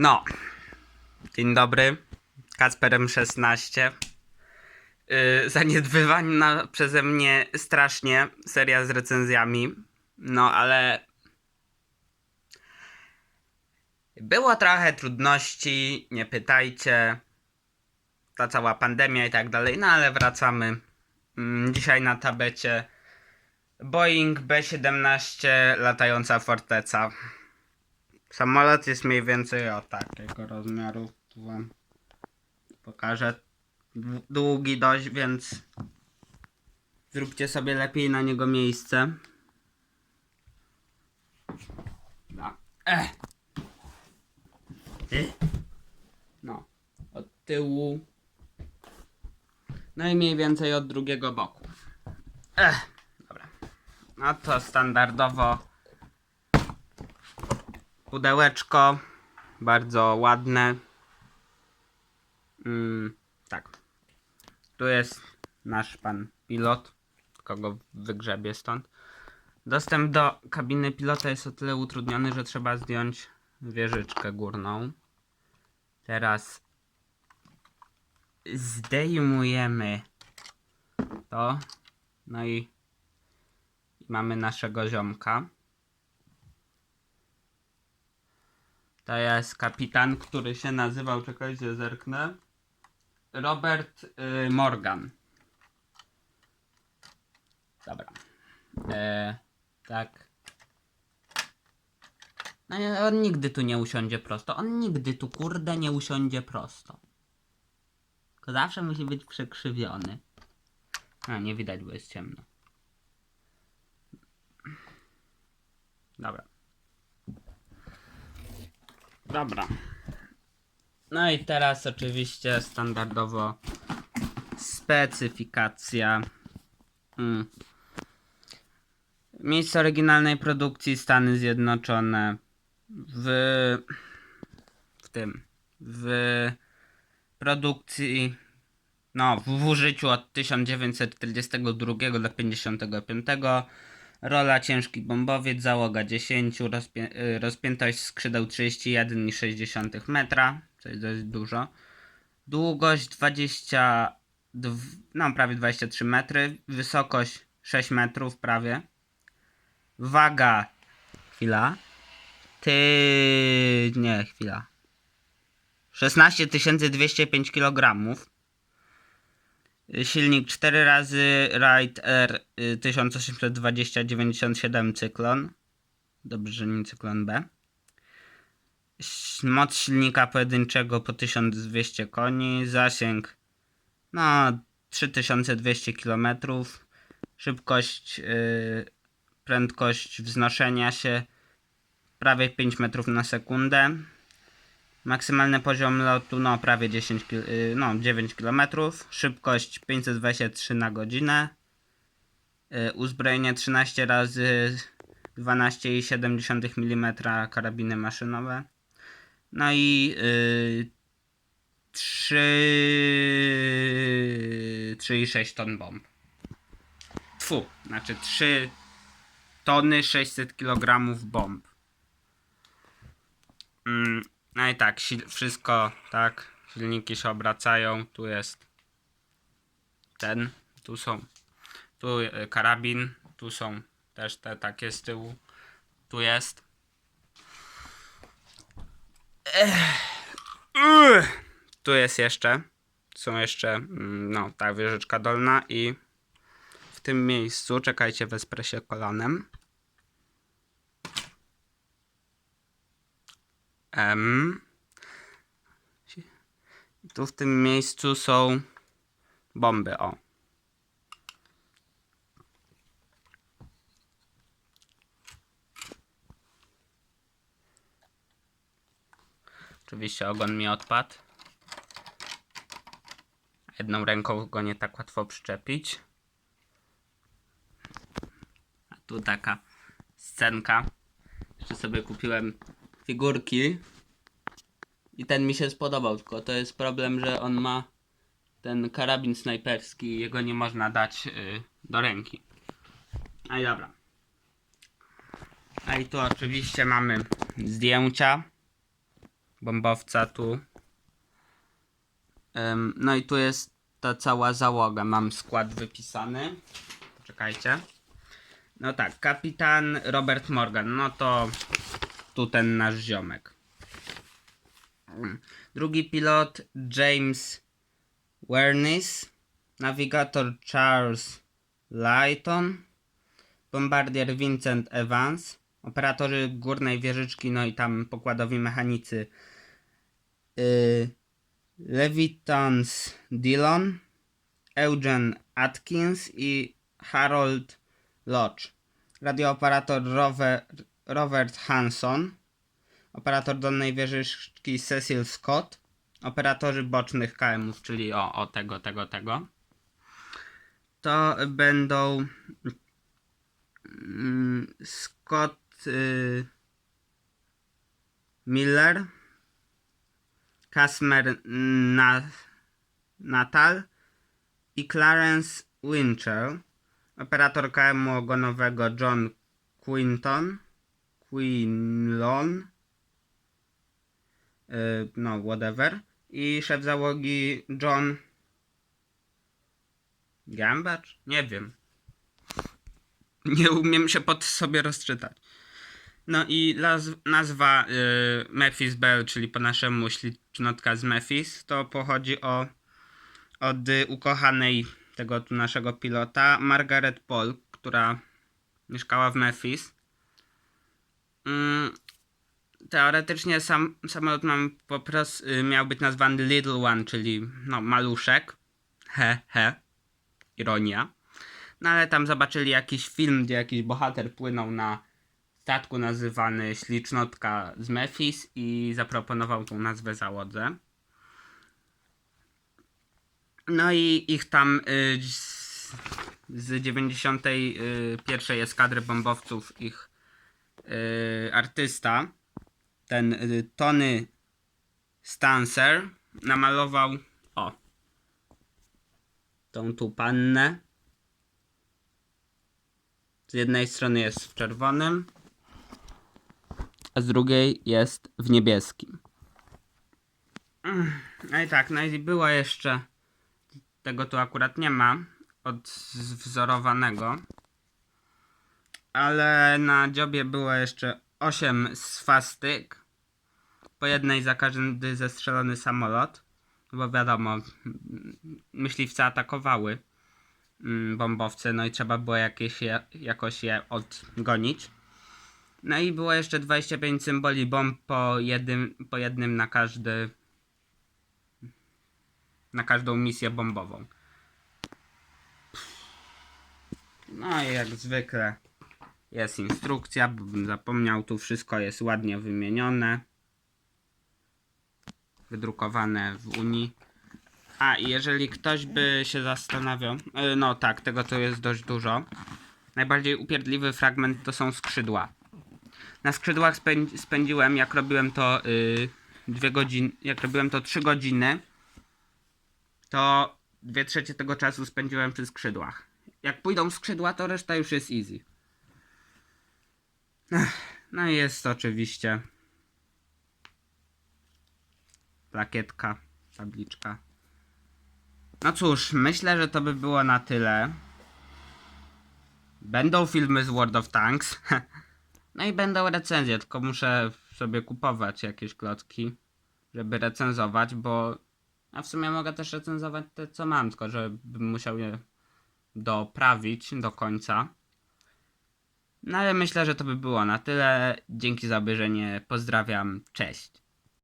No. Dzień dobry. Kasperem 16. Yy, zaniedbywana przeze mnie strasznie seria z recenzjami. No, ale było trochę trudności, nie pytajcie. Ta cała pandemia i tak dalej, no ale wracamy. Mm, Dzisiaj na tabecie Boeing B-17 latająca forteca. Samolot jest mniej więcej o takiego rozmiaru. Tu wam pokażę. Dłu- Długi dość, więc zróbcie sobie lepiej na niego miejsce. No. Ech. Ech. No. Od tyłu. No i mniej więcej od drugiego boku. Ech. Dobra. No to standardowo pudełeczko. Bardzo ładne. Mm, tak. Tu jest nasz pan pilot. Kogo wygrzebie stąd. Dostęp do kabiny pilota jest o tyle utrudniony, że trzeba zdjąć wieżyczkę górną. Teraz zdejmujemy to. No i mamy naszego ziomka. To jest kapitan, który się nazywał, czekajcie, zerknę. Robert y, Morgan. Dobra. E, tak. No on nigdy tu nie usiądzie prosto. On nigdy tu kurde nie usiądzie prosto. Tylko zawsze musi być przekrzywiony. A, nie widać, bo jest ciemno. Dobra. Dobra. No i teraz oczywiście standardowo specyfikacja. Mm. Miejsce oryginalnej produkcji Stany Zjednoczone w w tym w produkcji no w użyciu od 1942 do 55 rola ciężki bombowiec załoga 10 rozpię y, rozpiętość skrzydeł 31,6 metra co jest dość dużo. Długość 20 dw- no prawie 23 metry wysokość 6 metrów prawie. Waga chwila. Ty nie chwila. 16 205 kg silnik 4 razy Wright R y, 1820 97 cyklon. Dobrze że nie cyklon B. Moc silnika pojedynczego po 1200 koni zasięg no 3200 km szybkość y, prędkość wznoszenia się prawie 5 metrów na sekundę Maksymalny poziom lotu no prawie 10 kil- y, no 9 km, szybkość 523 na godzinę, y, uzbrojenie 13 razy 12,7 mm karabiny maszynowe. No i y, 3 3,6 ton bomb. Tfu, znaczy 3 tony 600 kg bomb. Mm, no i tak, wszystko, tak, silniki się obracają, tu jest ten, tu są, tu e, karabin, tu są też te takie z tyłu, tu jest. Tu jest jeszcze, są jeszcze, mm, no, ta wieżyczka dolna i w tym miejscu, czekajcie, wesprę się kolanem. M. Tu w tym miejscu są bomby, o. Oczywiście ogon mi odpadł. Jedną ręką go nie tak łatwo przyczepić. A tu taka scenka. Jeszcze sobie kupiłem figurki. I ten mi się spodobał, tylko to jest problem, że on ma ten karabin snajperski i jego nie można dać y, do ręki. A i dobra. A i tu oczywiście mamy zdjęcia bombowca tu. Em, no i tu jest ta cała załoga. Mam skład wypisany. Poczekajcie. No tak, kapitan Robert Morgan. No to tu ten nasz ziomek. Drugi pilot James Wernis. Nawigator Charles Lighton. Bombardier Vincent Evans. Operatorzy górnej wieżyczki, no i tam pokładowi mechanicy. Yy, Levitans Dillon. Eugen Atkins i Harold Lodge. Radiooperator Rover, Robert Hanson. Operator dolnej wieżyczki Cecil Scott. Operatorzy bocznych KM-ów, czyli o, o tego, tego, tego. To będą mm, Scott y, Miller, Kasmer Na, Natal i Clarence Winchell. Operator KM ogonowego John Quinton, Quinlon, y, no whatever. I szef załogi John Gambacz? Nie wiem. Nie umiem się pod sobie rozczytać. No i nazwa y, Memphis Bell, czyli po naszemu ślicznotka z Memphis, to pochodzi o, od ukochanej tego tu naszego pilota, Margaret Paul, która mieszkała w Memphis. Mm, teoretycznie sam samolot mam po prostu y, miał być nazwany Little One, czyli no, maluszek. He, he. Ironia. No ale tam zobaczyli jakiś film, gdzie jakiś bohater płynął na statku nazywany Ślicznotka z Memphis i zaproponował tą nazwę załodze. No i ich tam y, z, z 91 eskadry bombowców ich y, artysta, ten y, Tony Stancer, namalował o tą tu pannę. Z jednej strony jest w czerwonym, a z drugiej jest w niebieskim. No i tak, no i było jeszcze, tego tu akurat nie ma, odwzorowanego, ale na dziobie było jeszcze 8 swastyk, po jednej za każdy zestrzelony samolot, bo wiadomo, myśliwce atakowały mm, bombowce, no i trzeba było jakieś je, jakoś je odgonić. No i było jeszcze 25 symboli bomb po jednym, po jednym na każdy na każdą misję bombową. No i jak zwykle jest instrukcja, bo bym zapomniał, tu wszystko jest ładnie wymienione. Wydrukowane w Unii. A jeżeli ktoś by się zastanawiał, y, no tak, tego to jest dość dużo. Najbardziej upierdliwy fragment to są skrzydła. Na skrzydłach spędzi- spędziłem, jak robiłem to y, dwie godziny, jak robiłem to 3 godziny, to dwie trzecie tego czasu spędziłem przy skrzydłach. Jak pójdą skrzydła, to reszta już jest easy. No i jest oczywiście plakietka, tabliczka. No cóż, myślę, że to by było na tyle. Będą filmy z World of Tanks. No i będą recenzje, tylko muszę sobie kupować jakieś klocki, żeby recenzować, bo a w sumie mogę też recenzować te, co mam, tylko że bym musiał je doprawić do końca. No ale myślę, że to by było na tyle. Dzięki za obejrzenie. Pozdrawiam. Cześć.